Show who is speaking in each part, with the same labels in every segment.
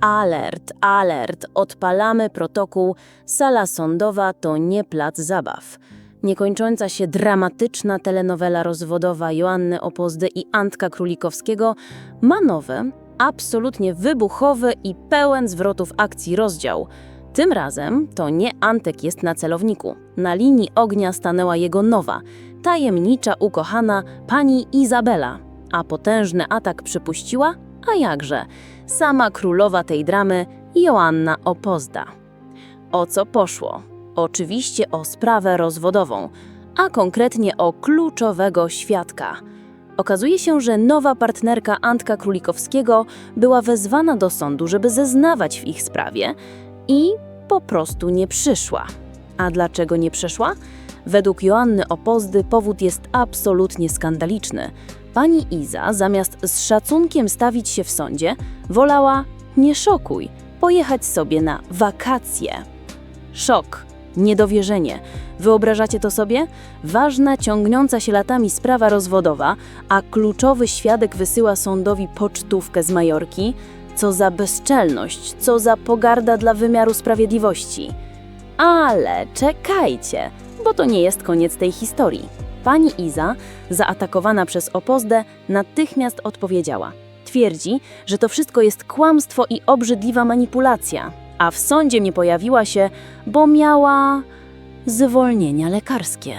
Speaker 1: Alert, alert, odpalamy protokół. Sala sądowa to nie plac zabaw. Niekończąca się dramatyczna telenowela rozwodowa Joanny Opozdy i Antka Królikowskiego ma nowy, absolutnie wybuchowy i pełen zwrotów akcji rozdział. Tym razem to nie Antek jest na celowniku. Na linii ognia stanęła jego nowa, tajemnicza, ukochana pani Izabela. A potężny atak przypuściła? A jakże? Sama królowa tej dramy, Joanna Opozda. O co poszło? Oczywiście o sprawę rozwodową, a konkretnie o kluczowego świadka. Okazuje się, że nowa partnerka Antka Królikowskiego była wezwana do sądu, żeby zeznawać w ich sprawie i po prostu nie przyszła. A dlaczego nie przyszła? Według Joanny Opozdy powód jest absolutnie skandaliczny. Pani Iza, zamiast z szacunkiem stawić się w sądzie, wolała nie szokuj, pojechać sobie na wakacje. Szok, niedowierzenie. Wyobrażacie to sobie? Ważna, ciągnąca się latami sprawa rozwodowa, a kluczowy świadek wysyła sądowi pocztówkę z Majorki. Co za bezczelność, co za pogarda dla wymiaru sprawiedliwości. Ale czekajcie, bo to nie jest koniec tej historii. Pani Iza, zaatakowana przez Opozdę, natychmiast odpowiedziała. Twierdzi, że to wszystko jest kłamstwo i obrzydliwa manipulacja, a w sądzie nie pojawiła się, bo miała zwolnienia lekarskie.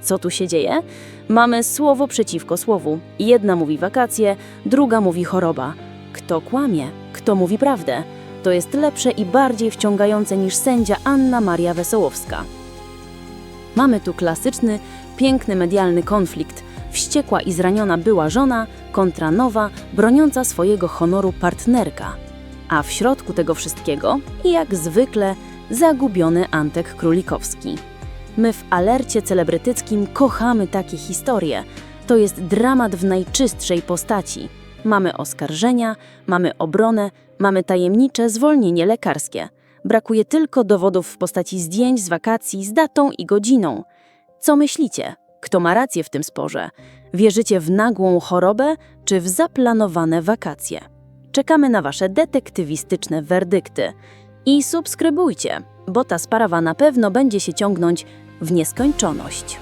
Speaker 1: Co tu się dzieje? Mamy słowo przeciwko słowu. Jedna mówi wakacje, druga mówi choroba. Kto kłamie? Kto mówi prawdę? To jest lepsze i bardziej wciągające niż sędzia Anna Maria Wesołowska. Mamy tu klasyczny, piękny medialny konflikt. Wściekła i zraniona była żona kontra nowa, broniąca swojego honoru partnerka. A w środku tego wszystkiego, jak zwykle, zagubiony Antek Królikowski. My w alercie celebrytyckim kochamy takie historie. To jest dramat w najczystszej postaci. Mamy oskarżenia, mamy obronę, mamy tajemnicze zwolnienie lekarskie. Brakuje tylko dowodów w postaci zdjęć z wakacji z datą i godziną. Co myślicie? Kto ma rację w tym sporze? Wierzycie w nagłą chorobę czy w zaplanowane wakacje? Czekamy na Wasze detektywistyczne werdykty. I subskrybujcie, bo ta sprawa na pewno będzie się ciągnąć w nieskończoność.